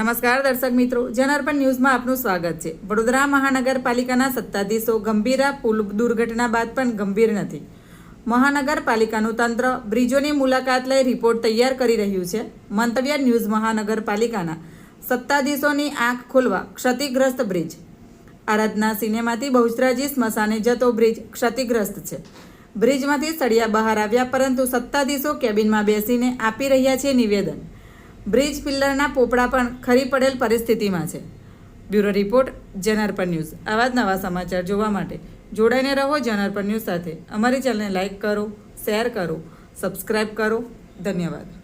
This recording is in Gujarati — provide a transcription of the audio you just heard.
નમસ્કાર દર્શક મિત્રો, જનાર્પણ ન્યૂઝમાં આપનું સ્વાગત છે. વડોદરા મહાનગરપાલિકાના સત્તાધીશો ગંભીરા પુલ દુર્ઘટના બાદ પણ ગંભીર નથી. મહાનગરપાલિકાનું તંત્ર બ્રિજોની મુલાકાત લઈ રિપોર્ટ તૈયાર કરી રહ્યું છે. મંતવ્ય ન્યૂઝ મહાનગરપાલિકાના સત્તાધીશોની આંખ ખોલવા ક્ષતિગ્રસ્ત બ્રિજ. આરાધના સિનેમાથી બહુચરાજી સ્મશાને જતો બ્રિજ ક્ષતિગ્રસ્ત છે. બ્રિજમાંથી સળિયા બહાર આવ્યા પરંતુ સત્તાધીશો કેબિનમાં બેસીને આપી રહ્યા છે નિવેદન. બ્રિજ પિલ્લરના પોપડા પણ ખરી પડેલ પરિસ્થિતિમાં છે. Bureau report Janarpan news. આવા જ નવા સમાચાર જોવા માટે જોડાઈને રહો જનાર્પણ ન્યૂઝ સાથે. અમારી ચેનલને લાઇક કરો, શેર કરો સબસ્ક્રાઈબ કરો. ધન્યવાદ.